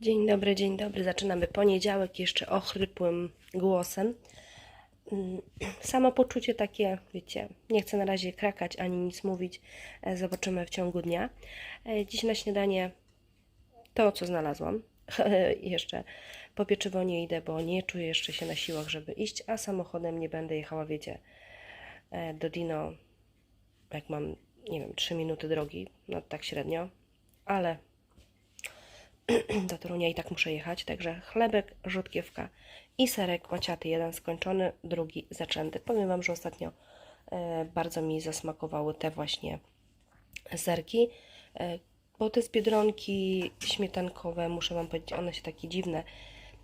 Dzień dobry, dzień dobry. Zaczynamy poniedziałek jeszcze ochrypłym głosem. Mm, Samopoczucie takie, wiecie, nie chcę na razie krakać ani nic mówić. E, Zobaczymy w ciągu dnia. E, Dziś na śniadanie to, co znalazłam. jeszcze po pieczywo nie idę, bo nie czuję jeszcze się na siłach, żeby iść, a samochodem nie będę jechała, wiecie, e, do Dino, jak mam, nie wiem, 3 minuty drogi, no tak średnio, ale do Torunia i tak muszę jechać, także chlebek, rzutkiewka i serek łaciaty, jeden skończony, drugi zaczęty. Powiem Wam, że ostatnio e, bardzo mi zasmakowały te właśnie serki, e, bo te z Biedronki śmietankowe, muszę Wam powiedzieć, one się takie dziwne,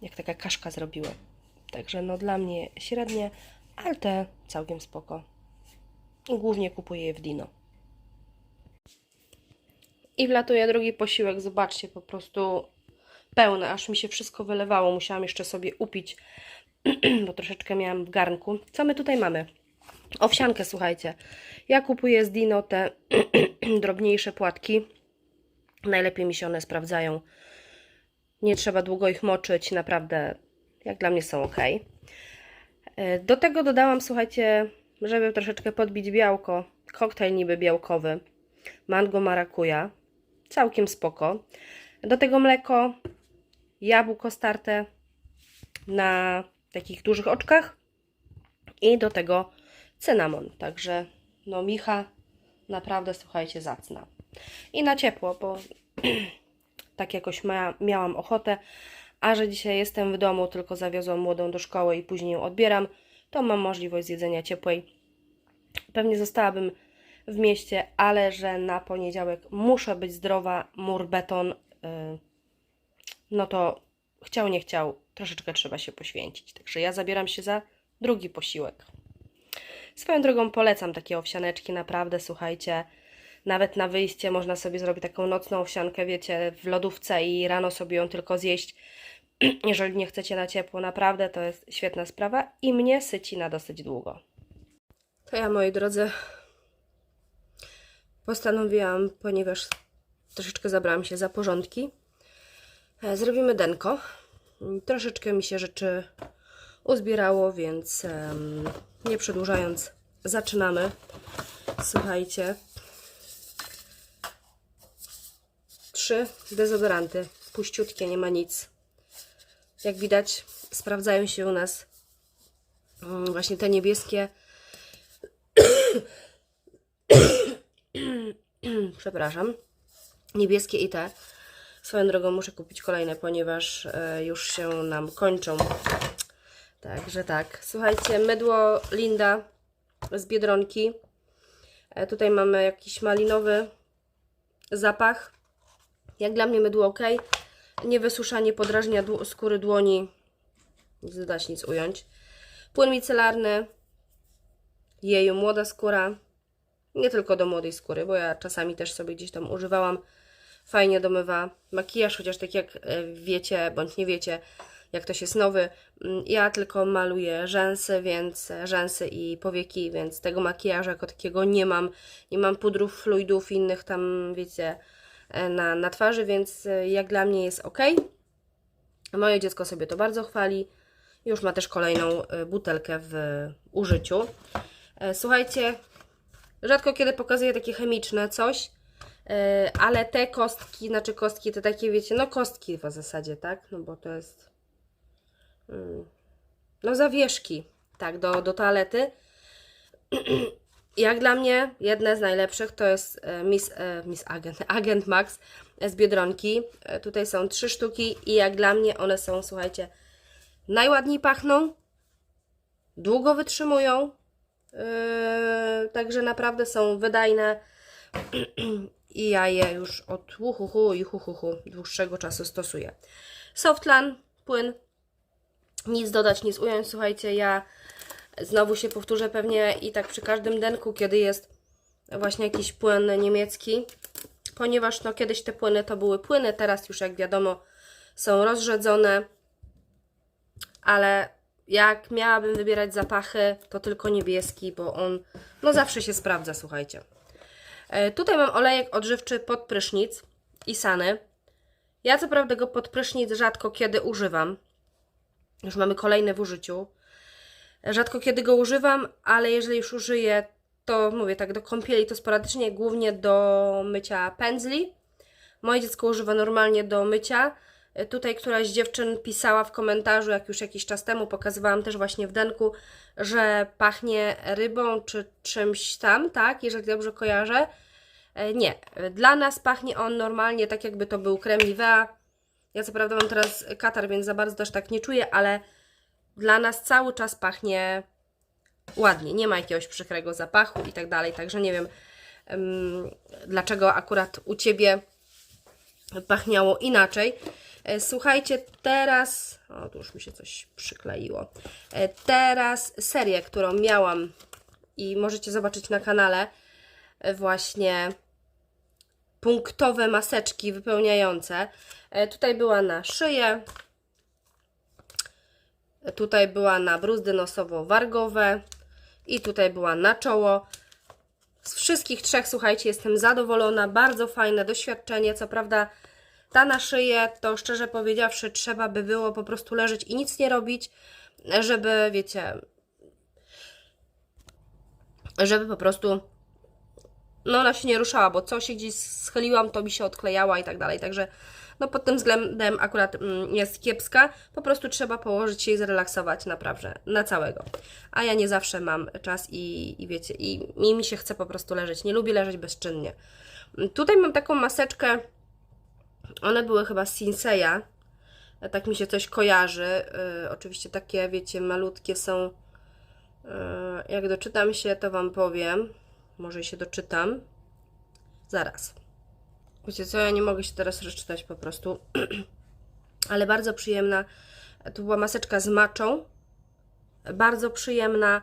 jak taka kaszka zrobiły. Także no dla mnie średnie, ale te całkiem spoko. Głównie kupuję je w Dino. I wlatuje drugi posiłek, zobaczcie, po prostu pełne, aż mi się wszystko wylewało. Musiałam jeszcze sobie upić, bo troszeczkę miałam w garnku. Co my tutaj mamy? Owsiankę, słuchajcie. Ja kupuję z Dino te drobniejsze płatki. Najlepiej mi się one sprawdzają. Nie trzeba długo ich moczyć, naprawdę jak dla mnie są ok. Do tego dodałam, słuchajcie, żeby troszeczkę podbić białko, koktajl niby białkowy, mango marakuja, całkiem spoko. Do tego mleko, jabłko starte na takich dużych oczkach i do tego cynamon. Także no micha naprawdę, słuchajcie, zacna. I na ciepło, bo tak jakoś ma, miałam ochotę, a że dzisiaj jestem w domu, tylko zawiozłam młodą do szkoły i później ją odbieram, to mam możliwość zjedzenia ciepłej. Pewnie zostałabym w mieście, ale że na poniedziałek muszę być zdrowa, mur, beton, yy, no to chciał, nie chciał, troszeczkę trzeba się poświęcić. Także ja zabieram się za drugi posiłek. Swoją drogą polecam takie owsianeczki, naprawdę, słuchajcie, nawet na wyjście można sobie zrobić taką nocną owsiankę, wiecie, w lodówce i rano sobie ją tylko zjeść, jeżeli nie chcecie na ciepło, naprawdę to jest świetna sprawa i mnie syci na dosyć długo. To ja, moi drodzy, postanowiłam, ponieważ troszeczkę zabrałam się za porządki, e, zrobimy denko. Troszeczkę mi się rzeczy uzbierało, więc nie przedłużając, zaczynamy. Słuchajcie, trzy dezodoranty, puściutkie, nie ma nic. Jak widać, sprawdzają się u nas mm, właśnie te niebieskie przepraszam, niebieskie i te. Swoją drogą muszę kupić kolejne, ponieważ e, już się nam kończą. Także tak. Słuchajcie, mydło Linda z Biedronki. E, tutaj mamy jakiś malinowy zapach. Jak dla mnie mydło ok. Nie wysusza, nie podrażnia skóry dłoni. Nie zdać nic ująć. Płyn micelarny. Jeju, młoda skóra. Nie tylko do młodej skóry, bo ja czasami też sobie gdzieś tam używałam. Fajnie domywa makijaż, chociaż tak jak e, wiecie, bądź nie wiecie, jak ktoś jest nowy. mm, Ja tylko maluję rzęsy, więc e, rzęsy i powieki, więc tego makijażu jako takiego nie mam. Nie mam pudrów, fluidów innych tam, wiecie, e, na, na twarzy, więc jak dla mnie jest ok. Moje dziecko sobie to bardzo chwali. Już ma też kolejną butelkę w użyciu. Słuchajcie, rzadko kiedy pokazuję takie chemiczne coś, yy, ale te kostki, znaczy kostki, te takie wiecie, no kostki w zasadzie, tak? No bo to jest mm, no zawieszki, tak, do, do toalety. Jak dla mnie jedne z najlepszych to jest e, Miss, e, Miss Agent, Agent Max z Biedronki. E, Tutaj są trzy sztuki i jak dla mnie one są, słuchajcie, najładniej pachną, długo wytrzymują, Yy, także naprawdę są wydajne i ja je już od uhuhu i huhuhu dłuższego czasu stosuję. Softlan, płyn, nic dodać, nic ująć. Słuchajcie, ja znowu się powtórzę pewnie i tak przy każdym denku, kiedy jest właśnie jakiś płyn niemiecki, ponieważ no kiedyś te płyny to były płyny, teraz już jak wiadomo są rozrzedzone, ale jak miałabym wybierać zapachy, to tylko niebieski, bo on no zawsze się sprawdza, słuchajcie. E, tutaj mam olejek odżywczy pod prysznic i sany. Ja co prawda go pod prysznic rzadko kiedy używam. Już mamy kolejny w użyciu. Rzadko kiedy go używam, ale jeżeli już użyję, to mówię tak, do kąpieli to sporadycznie, głównie do mycia pędzli. Moje dziecko używa normalnie do mycia. E, Tutaj któraś z dziewczyn pisała w komentarzu, jak już jakiś czas temu pokazywałam też właśnie w denku, że pachnie rybą czy czymś tam, tak, jeżeli dobrze kojarzę. E, Nie, dla nas pachnie on normalnie tak jakby to był krem Nivea. Ja co prawda mam teraz katar, więc za bardzo też tak nie czuję, ale dla nas cały czas pachnie ładnie, nie ma jakiegoś przykrego zapachu i tak dalej, także nie wiem em, dlaczego akurat u Ciebie pachniało inaczej. E, Słuchajcie, teraz. O, tu już mi się coś przykleiło. E, Teraz serię, którą miałam i możecie zobaczyć na kanale, e, właśnie punktowe maseczki wypełniające. Tutaj była na szyję, tutaj była na bruzdy nosowo-wargowe i tutaj była na czoło. Z wszystkich trzech, słuchajcie, jestem zadowolona. Bardzo fajne doświadczenie. Co prawda, ta na szyję, to szczerze powiedziawszy, trzeba by było po prostu leżeć i nic nie robić, żeby, wiecie, żeby po prostu no ona się nie ruszała, bo co się gdzieś schyliłam, to mi się odklejała i tak dalej. Także no pod tym względem akurat mm, jest kiepska. Po prostu trzeba położyć się i zrelaksować naprawdę na całego. A ja nie zawsze mam czas i, i wiecie, i, i mi się chce po prostu leżeć. Nie lubię leżeć bezczynnie. Tutaj mam taką maseczkę. One były chyba z Sinseya. Tak mi się coś kojarzy. Yy, oczywiście takie, wiecie, malutkie są. Yy, jak doczytam się, to Wam powiem. Może się doczytam. Zaraz. Wiecie co, ja nie mogę się teraz rozczytać po prostu. Ale bardzo przyjemna. To była maseczka z maczą. Bardzo przyjemna.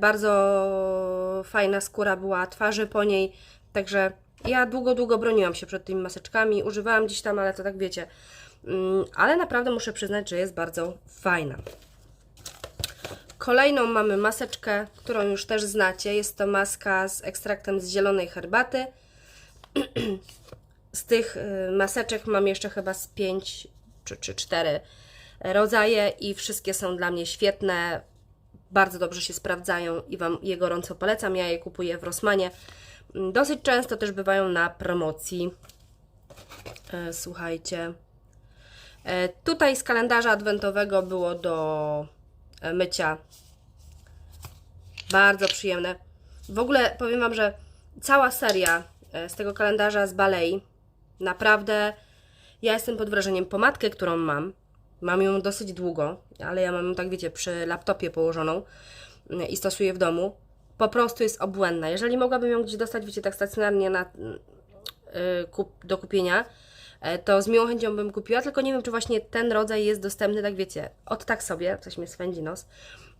Bardzo fajna skóra była twarzy po niej. Także ja długo, długo broniłam się przed tymi maseczkami. Używałam gdzieś tam, ale to tak wiecie. Mm, Ale naprawdę muszę przyznać, że jest bardzo fajna. Kolejną mamy maseczkę, którą już też znacie. Jest to maska z ekstraktem z zielonej herbaty. Z tych y, maseczek mam jeszcze chyba z 5 czy, czy 4 rodzaje i wszystkie są dla mnie świetne. Bardzo dobrze się sprawdzają i Wam je gorąco polecam. Ja je kupuję w Rossmanie. Dosyć często też bywają na promocji. E, Słuchajcie. E, Tutaj z kalendarza adwentowego było do e, mycia. Bardzo przyjemne. W ogóle powiem Wam, że cała seria z tego kalendarza z Balei, naprawdę ja jestem pod wrażeniem pomadkę, którą mam. Mam ją dosyć długo, ale ja mam ją, tak wiecie, przy laptopie położoną mm, i stosuję w domu. Po prostu jest obłędna. Jeżeli mogłabym ją gdzieś dostać, wiecie, tak stacjonarnie na, y, kup, do kupienia, e, to z miłą chęcią bym kupiła, tylko nie wiem, czy właśnie ten rodzaj jest dostępny, tak wiecie, od tak sobie, coś mnie swędzi nos,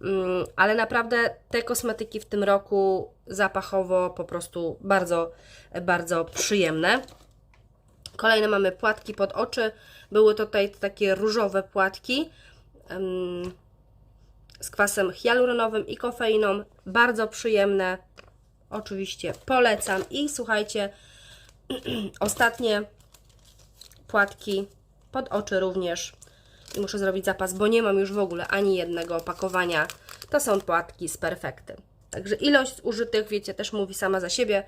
Mm, ale naprawdę te kosmetyki w tym roku zapachowo po prostu bardzo, bardzo przyjemne. Kolejne mamy płatki pod oczy, były tutaj takie różowe płatki z kwasem hialuronowym i kofeiną, bardzo przyjemne, oczywiście polecam i słuchajcie, ostatnie płatki pod oczy również. I muszę zrobić zapas, bo nie mam już w ogóle ani jednego opakowania. To są płatki z perfekty. Także ilość użytych, wiecie, też mówi sama za siebie.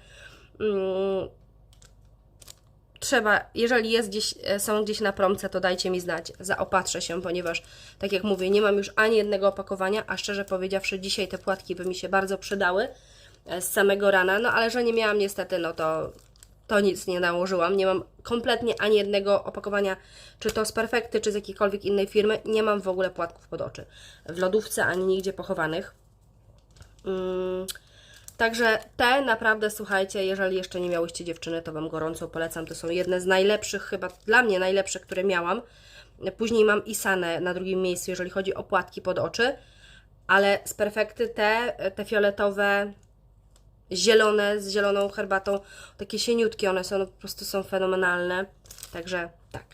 Trzeba, jeżeli jest gdzieś, e, są gdzieś na promce, to dajcie mi znać, zaopatrzę się, ponieważ, tak jak mówię, nie mam już ani jednego opakowania, a szczerze powiedziawszy, dzisiaj te płatki by mi się bardzo przydały e, z samego rana, no ale że nie miałam niestety, no to, to nic nie nałożyłam. Nie mam kompletnie ani jednego opakowania, czy to z Perfekty, czy z jakiejkolwiek innej firmy. Nie mam w ogóle płatków pod oczy. W lodówce ani nigdzie pochowanych. Mm, Także te naprawdę, słuchajcie, jeżeli jeszcze nie miałyście dziewczyny, to Wam gorąco polecam. To są jedne z najlepszych, chyba dla mnie najlepsze, które miałam. Później mam Isanę na drugim miejscu, jeżeli chodzi o płatki pod oczy. Ale z Perfekty te, te fioletowe, zielone, z zieloną herbatą, takie sieniutkie one są, no, po prostu są fenomenalne. Także tak.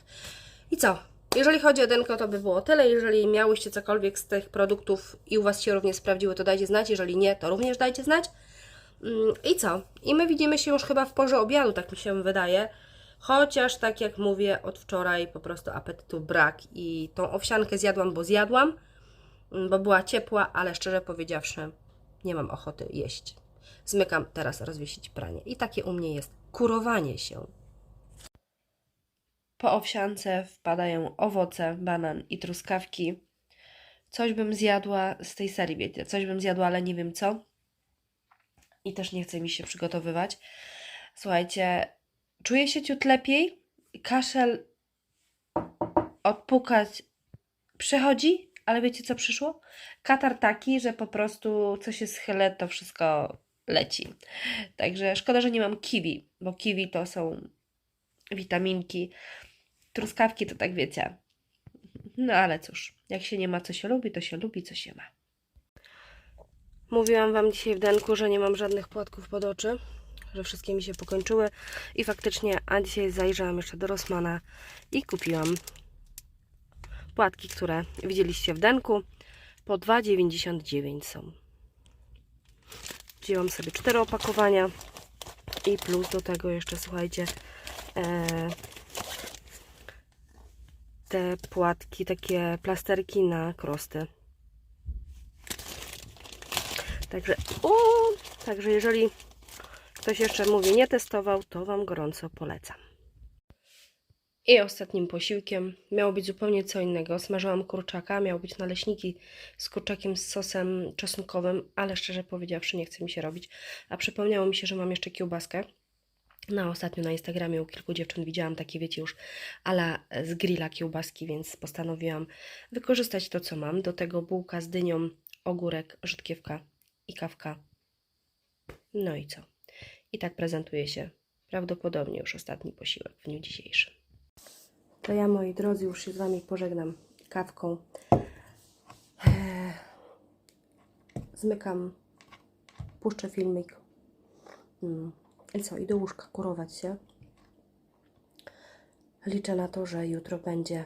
I co? Jeżeli chodzi o Denko, to by było tyle. Jeżeli miałyście cokolwiek z tych produktów i u Was się również sprawdziły, to dajcie znać. Jeżeli nie, to również dajcie znać. Mm, I co? I my widzimy się już chyba w porze obiadu, tak mi się wydaje. Chociaż tak jak mówię, od wczoraj po prostu apetytu brak i tą owsiankę zjadłam, bo zjadłam, mm, bo była ciepła, ale szczerze powiedziawszy, nie mam ochoty jeść. Zmykam teraz rozwiesić pranie. I takie u mnie jest kurowanie się. Po owsiance wpadają owoce, banan i truskawki. Coś bym zjadła z tej serii, wiecie, coś bym zjadła, ale nie wiem co. I też nie chce mi się przygotowywać. Słuchajcie, czuję się ciut lepiej. Kaszel odpukać przechodzi, ale wiecie co przyszło? Katar taki, że po prostu co się schylę, to wszystko leci. Także szkoda, że nie mam kiwi, bo kiwi to są witaminki. Truskawki to tak wiecie. No ale cóż, jak się nie ma co się lubi, to się lubi co się ma. Mówiłam Wam dzisiaj w denku, że nie mam żadnych płatków pod oczy, że wszystkie mi się pokończyły i faktycznie, a dzisiaj zajrzałam jeszcze do Rossmana i kupiłam płatki, które widzieliście w denku. Po 2,99 są. Wzięłam sobie cztery opakowania i plus do tego jeszcze, słuchajcie, e, te płatki, takie plasterki na krosty. Także, o, także jeżeli ktoś jeszcze mówi nie testował, to Wam gorąco polecam. I ostatnim posiłkiem miało być zupełnie co innego. Smażyłam kurczaka, miało być naleśniki z kurczakiem z sosem czosnkowym, ale szczerze powiedziawszy nie chce mi się robić. A przypomniało mi się, że mam jeszcze kiełbaskę. Na ostatnio na Instagramie u kilku dziewczyn widziałam takie, wiecie już, ala z grilla kiełbaski, więc postanowiłam wykorzystać to, co mam. Do tego bułka z dynią, ogórek, rzutkiewka i kawka. No i co? I tak prezentuje się prawdopodobnie już ostatni posiłek w dniu dzisiejszym. To ja, moi drodzy, już się z Wami pożegnam kawką. Eee, Zmykam, puszczę filmik. Mm. I co? I do łóżka kurować się. Liczę na to, że jutro będzie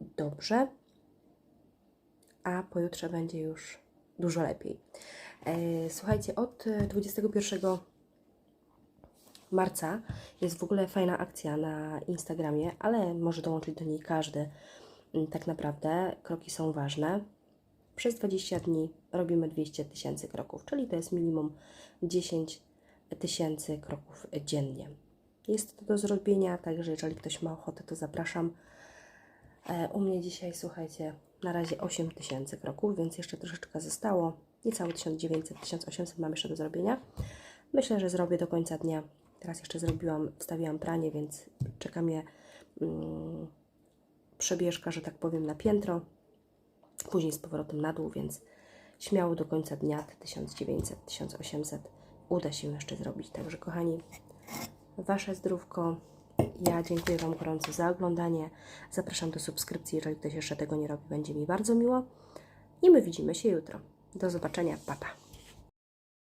dobrze, a pojutrze będzie już dużo lepiej. E, Słuchajcie, od 21 marca jest w ogóle fajna akcja na Instagramie, ale może dołączyć do niej każdy. Mm, Tak naprawdę kroki są ważne. Przez 20 dni robimy 200 tysięcy kroków, czyli to jest minimum 10 tysięcy kroków dziennie. Jest to do zrobienia, także jeżeli ktoś ma ochotę, to zapraszam. E, U mnie dzisiaj, słuchajcie, na razie 8 tysięcy kroków, więc jeszcze troszeczkę zostało. Niecałe 1900, 1800 mam jeszcze do zrobienia. Myślę, że zrobię do końca dnia. Teraz jeszcze zrobiłam, wstawiłam pranie, więc czeka mnie mm, przebieżka, że tak powiem, na piętro. Później z powrotem na dół, więc śmiało do końca dnia te 1900, 1800 uda się jeszcze zrobić. Także kochani, Wasze zdrówko. Ja dziękuję Wam gorąco za oglądanie. Zapraszam do subskrypcji, jeżeli ktoś jeszcze tego nie robi, będzie mi bardzo miło. I my widzimy się jutro. Do zobaczenia, papa. Pa.